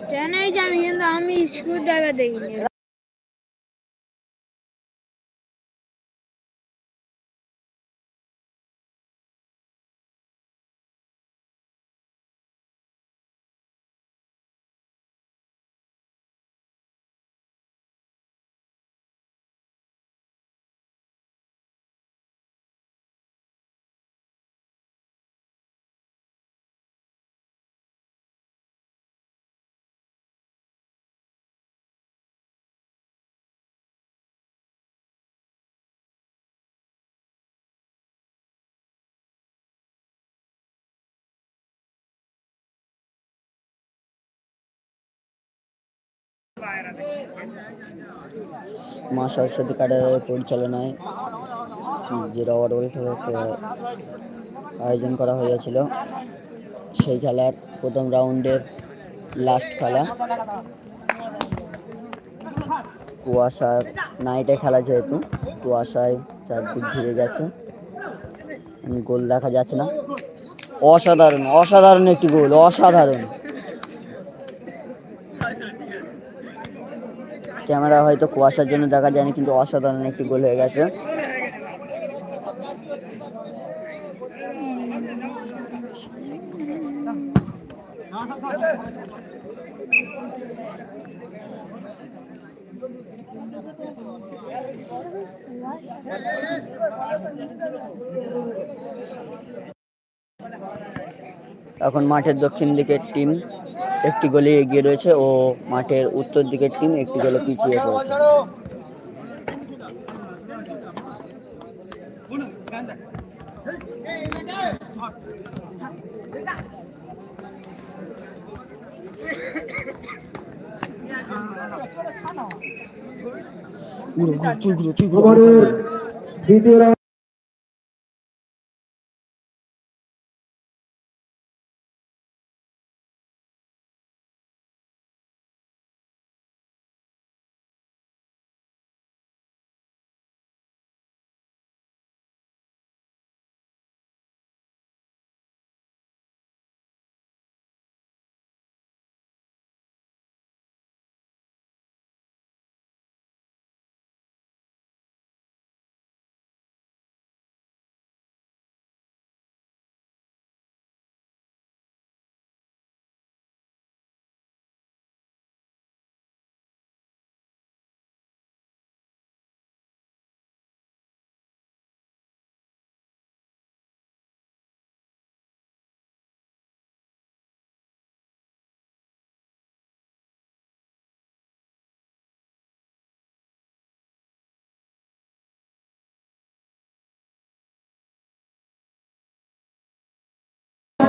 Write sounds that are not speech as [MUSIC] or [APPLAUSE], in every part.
স্ট্যান্ডে জানি কিন্তু আমি স্ক্রু ড্রাইভার দেখিনি। মা সরস্বতী কার্ডের পরিচালনায় যে রবার আয়োজন করা হয়েছিল। সেই খেলার প্রথম রাউন্ডের লাস্ট খেলা। কুয়াশার নাইটে খেলা যেহেতু, কুয়াশায় চারদিক ঘিরে গেছে। গোল দেখা যাচ্ছে না। অসাধারণ অসাধারণ একটি গোল, অসাধারণ। ক্যামেরা হয়তো কুয়াশার জন্য দেখা যায়নি, কিন্তু অসাধারণ একটি গোল হয়ে গেছে। এখন মাঠের দক্ষিণ দিকের টিম একটি গোলে এগিয়ে রয়েছে ও মাঠের উত্তর দিকের টিম একটি গোলে পিছিয়ে পড়েছে তুই তুই। দ্বিতীয়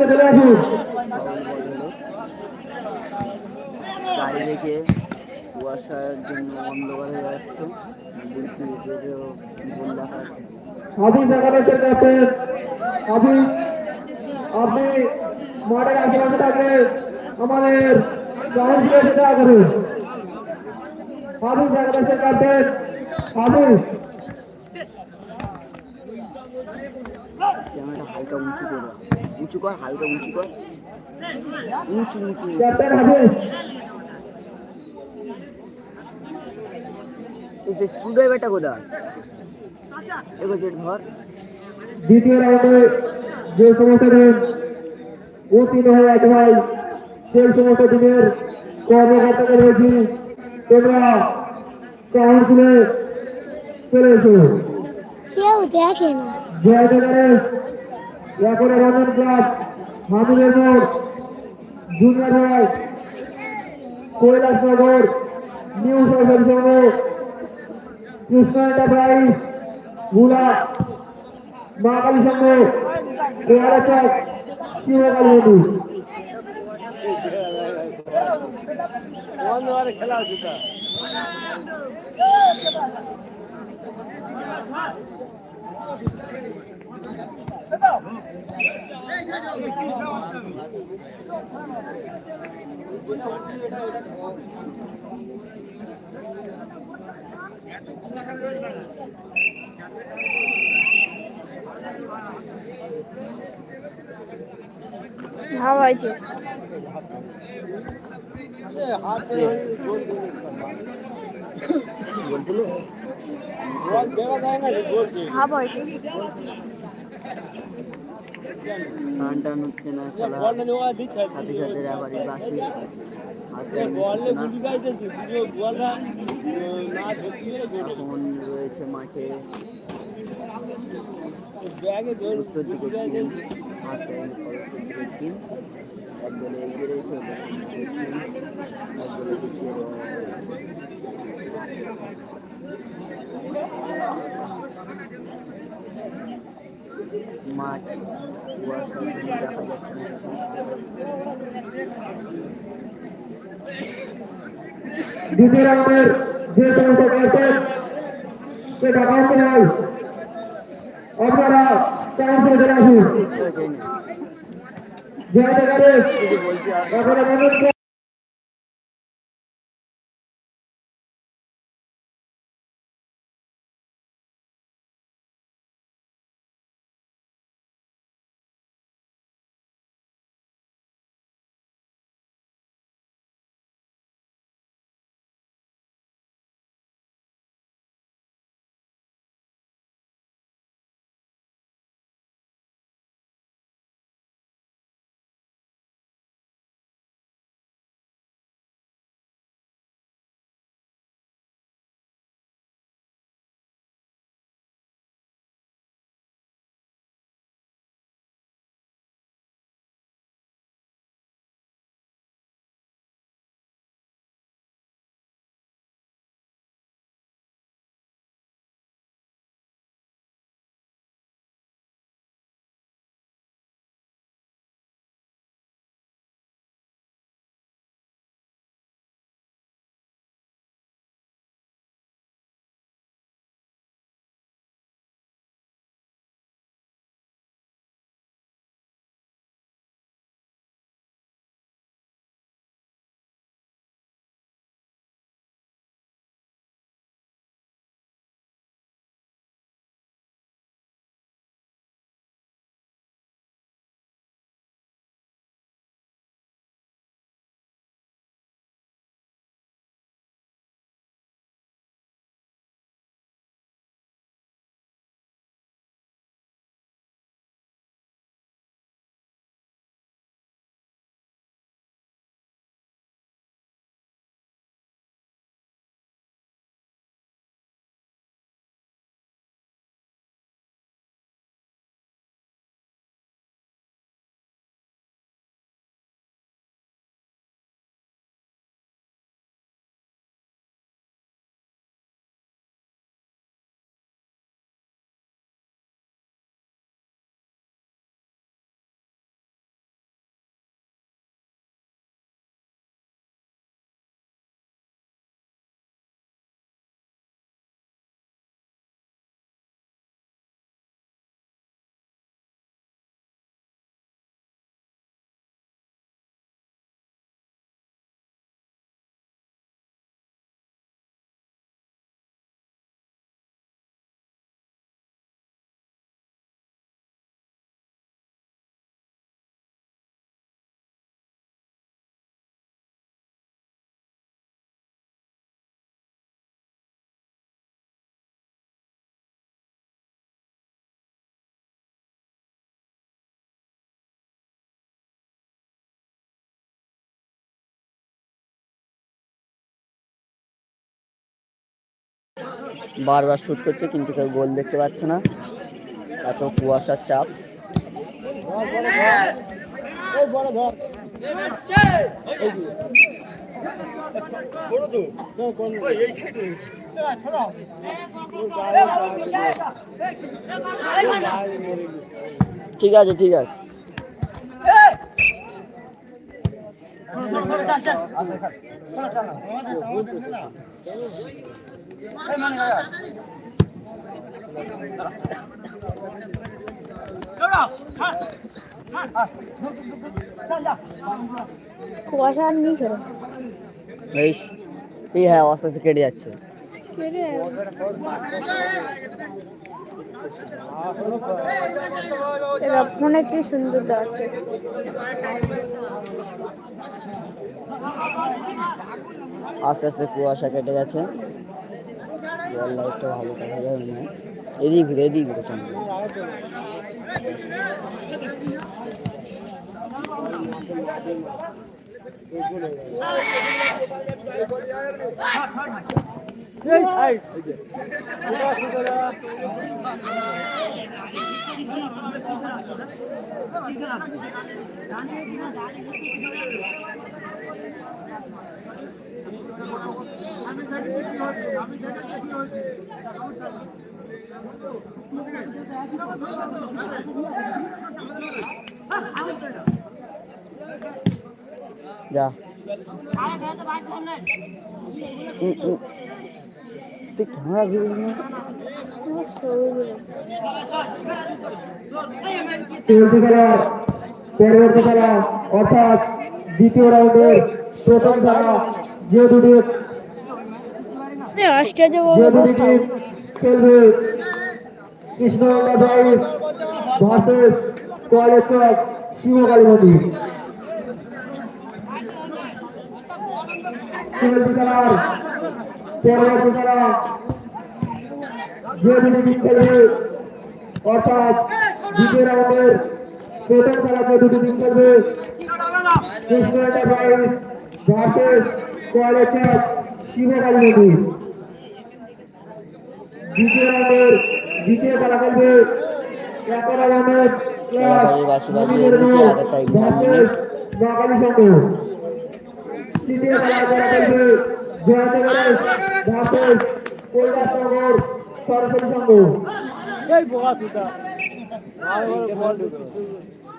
রাউন্ড চলে আসুন। কুয়াশার জন্য অন্ধকার হয়ে যাচ্ছে ক্যাপ্টেন আদিস আপনি মাঠের আশেপাশে থাকলে আমাদের কাউন্সিলের সাথে দেখা করুন আদিস একাদশের ক্যাপ্টেন আদিস ক্যামেরাটা হালকা উঁচু কর উঁচু কর হালকা উঁচু কর। উঁচু উঁচু উঁচু। ক্যাপ্টেন হাফিজ এই সেই স্ক্রু ড্রাইভারটা কোথায়? এগো জেট ধর দ্বিতীয় রাউন্ডে যে সমস্ত দিন উত্তীর্ণ হয়ে আছে ভাই সেই সমস্ত দিনের কর্মকর্তাকে রয়েছি তোমরা কাউন্সিলে চলে এসো। কেউ দেখে না। জয়নগরের একরে রঞ্জন ক্লাব হামিদের মোড়, জুনিয়র কৈলাসনগর, নিউ সরকারি সংঘ, কৃষ্ণ এন্টারপ্রাইজ ভুলা মা কালী সংঘ কেয়ারা চক হাওয়া ভাব হয়েছে [COUGHS] টান টান হচ্ছে না সাথে সাথে রেফারি বাসি এখন রয়েছে মাঠে। উত্তর দিকে টিম হাতে টিম একদলে এগিয়ে রয়েছে একদলে পিছিয়ে রয়েছে। মাঠ জন্য দেখা যাচ্ছে না দ্বিতীয় রাউন্ডের যে সমস্ত ক্যাপ্টেন টাকা হতে হয় আপনারা কাউন্সিলে চলে আসুন জয় করি- বারবার শুট করছে, কিন্তু কেউ গোল দেখতে পাচ্ছে না। এত কুয়াশার চাপ। ঠিক আছে ঠিক আছে। কুয়াশার নিচে বেশ এই হ্যাঁ আস্তে আস্তে কেটে যাচ্ছে এরা কি সুন্দর দেখাচ্ছে আস্তে আস্তে কুয়াশা কেটে গেছে। জল লাইটটা ভালো দেখা যাবে না এদিক ঘুরে এদিক ঘুরে সামনে ঘুরে না আমার সরুগুলো চলতি খেলার পরবর্তী খেলা অর্থাৎ দ্বিতীয় রাউন্ডের প্রথম খেলা যে দুটি যে দুটি টিম খেলবে Krishnaganga boys versus college Shibkali Mandir খেলার পরবর্তী খেলা যে দুটি টিম খেলবে অর্থাৎ দ্বিতীয় রাউন্ডের প্রথম খেলা দুটি টিম খেলবে কৃষ্ণ এন্টারপ্রাইজ ভার্সেস চক শিবকালী মন্দির দ্বিতীয় রাউন্ডের দ্বিতীয় খেলা খেলবে একরা আহমেদ ভার্সেস মহাকালী সংঘ। তৃতীয় খেলা খেলা খেলবে জয়নগরের ভার্সেস কৈলাসনগর সরস্বতী সংঘ।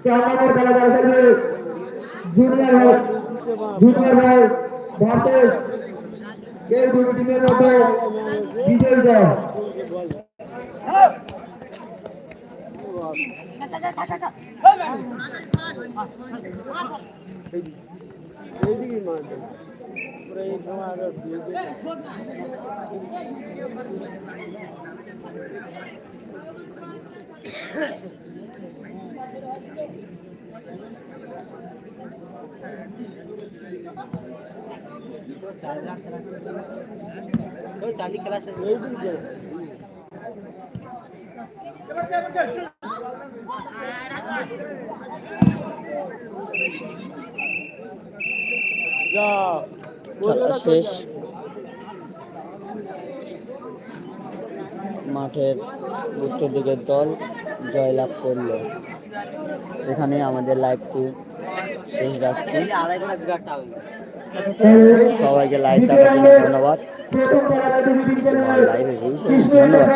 চার নম্বর খেলা খেলা খেলবে জুনিয়র জুনিয়র হল ভার্সেস এই দুটি টিমের মধ্যে বিজয়ী দল খেলা শেষ। মাঠের উত্তর দিকের দল জয়লাভ করল। এখানে আমাদের লাইভটি শেষ রাখছি। সবাইকে লাইভ দেখার জন্য ধন্যবাদ। ধন্যবাদ।